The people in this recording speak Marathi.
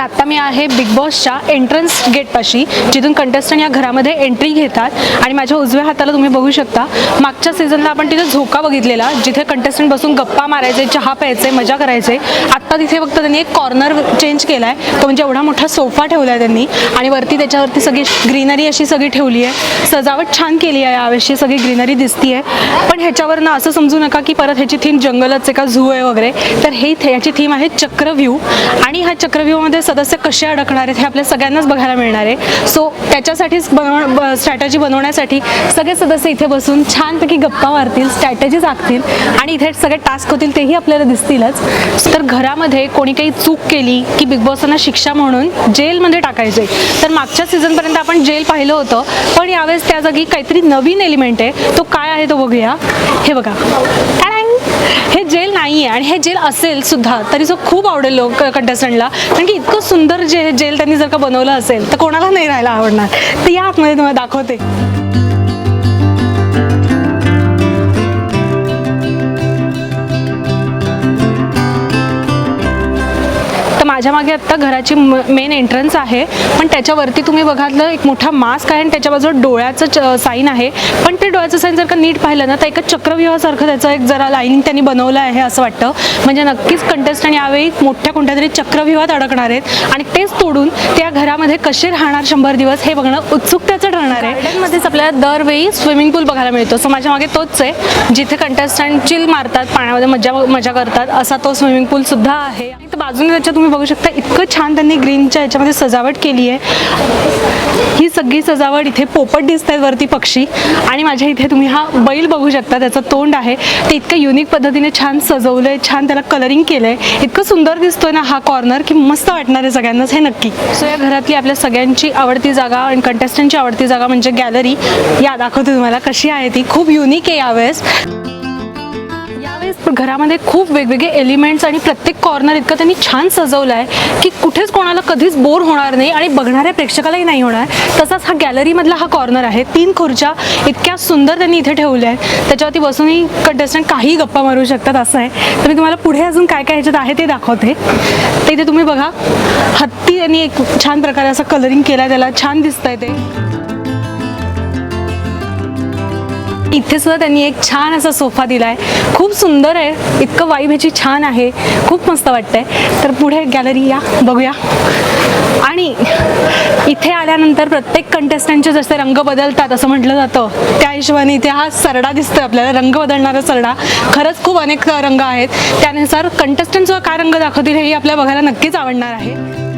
आत्ता मी आहे बिग बॉसच्या एंट्रन्स गेटपाशी जिथून कंटेस्टंट या घरामध्ये एंट्री घेतात. आणि माझ्या उजव्या हाताला तुम्ही बघू शकता मागच्या सीझनला आपण तिथे झोका बघितलेला जिथे कंटेस्टंट बसून गप्पा मारायचे चहा प्यायचे मजा करायचे. आत्ता तिथे फक्त त्यांनी एक कॉर्नर चेंज केला आहे तो म्हणजे एवढा मोठा सोफा ठेवला आहे त्यांनी. आणि वरती त्याच्यावरती सगळी ग्रीनरी अशी सगळी ठेवली आहे सजावट छान केली आहे यावेळी सगळी ग्रीनरी दिसती आहे पण ह्याच्यावरनं असं समजू नका की परत ह्याची थीम जंगलच आहे का झू आहे वगैरे. तर हे याची थीम आहे चक्रव्यू आणि ह्या चक्रव्यूमध्ये सदस्य कसे अडकणार आहेत हे आपल्या सगळ्यांनाच बघायला मिळणार आहे. सो त्याच्यासाठीच बनव स्ट्रॅटजी बनवण्यासाठी सगळे सदस्य इथे बसून छानपैकी गप्पा मारतील स्ट्रॅटेजीज आखतील आणि इथे सगळे टास्क होतील तेही आपल्याला दिसतीलच. तर घरामध्ये कोणी काही चूक केली की बिग बॉसांना शिक्षा म्हणून जेलमध्ये टाकायचे तर मागच्या सीझनपर्यंत आपण जेल पाहिलं होतं पण यावेळेस त्या जागी काहीतरी नवीन एलिमेंट आहे. तो काय आहे तो बघूया. हे बघा. हे नाही आहे आणि हे जेल असेल सुद्धा तरी जो खूप आवडेल लोक कंटेस्टंटला. कारण की इतकं सुंदर जे जेल त्यांनी जर का बनवलं असेल तर कोणाला नाही राहायला आवडणार. तर या आतमध्ये तुम्हाला दाखवते. माझ्या मागे आत्ता घराची मेन एंट्रन्स आहे. पण त्याच्यावरती तुम्ही बघातलं एक मोठा मास्क आहे आणि त्याच्या बाजूला डोळ्याचं साईन आहे. पण ते डोळ्याचं साईन जर का नीट पाहिलं ना तर एका चक्रव्यूहासारखं त्याचं एक जरा लाईन त्यांनी बनवलं आहे असं वाटतं. म्हणजे नक्कीच कंटेस्टंट यावेळी मोठ्या कोणत्या तरी चक्रव्यूहात अडकणार आहेत. आणि तेच तोडून त्या घरामध्ये कसे राहणार शंभर दिवस हे बघणं उत्सुकतेचं ठरणार आहे. गार्डनमध्येच आपल्याला दरवेळी स्विमिंग पूल बघायला मिळतो. सो माझ्या मागे तोच आहे. जिथे कंटेस्टंट चिल मारतात पाण्यामध्ये मजा मजा करतात असा तो स्विमिंग पूल सुद्धा आहे. बाजूने त्याच्या तुम्ही बघू शकता इतकं छान त्यांनी ग्रीनच्या याच्यामध्ये सजावट केली आहे. ही सगळी सजावट इथे पोपट दिसत आहेत वरती पक्षी. आणि माझ्या इथे तुम्ही हा बैल बघू शकता त्याचं तोंड आहे. ते इतकं युनिक पद्धतीने छान सजवलंय छान त्याला कलरिंग केलंय. इतकं सुंदर दिसतोय ना हा कॉर्नर की मस्त वाटणार आहे सगळ्यांनाच हे नक्की. सो या घरातली आपल्या सगळ्यांची आवडती जागा आणि कंटेस्टंटची आवडती जागा म्हणजे गॅलरी या दाखवते तुम्हाला कशी आहे ती. खूप युनिक आहे यावेळेस यावेळेस. घरामध्ये खूप वेगवेगळे एलिमेंट्स आणि प्रत्येक कॉर्नर इतकं त्यांनी छान सजवलं आहे की कुठेच कोणाला कधीच बोर होणार नाही आणि बघणाऱ्या प्रेक्षकालाही नाही होणार. तसाच हा गॅलरीमधला हा कॉर्नर आहे. तीन खुर्च्या इतक्या सुंदर त्यांनी इथे ठेवल्या आहेत. त्याच्यावरती बसूनही कंटेस्टंट काही गप्पा मारू शकतात असं आहे. तर मी तुम्हाला पुढे अजून काय काय ह्याच्यात आहे ते दाखवते. तर इथे तुम्ही बघा हत्ती त्यांनी एक छान प्रकारे असं कलरिंग केलं आहे त्याला. छान दिसतंय ते. इथे सुद्धा त्यांनी एक छान असा सोफा दिलाय. खूप सुंदर आहे. इतकं वाईब ह्याची छान आहे. खूप मस्त वाटतंय. तर पुढे गॅलरी या. बघूया. आणि इथे आल्यानंतर प्रत्येक कंटेस्टंटचे जसे रंग बदलतात असं म्हटलं जातं त्या हिशोबाने इथे हा सरडा दिसतोय आपल्याला. रंग बदलणारा सरडा. खरंच खूप अनेक रंग आहेत. त्यानुसार कंटेस्टंट काय रंग दाखवतील हेही आपल्याला बघायला नक्कीच आवडणार आहे.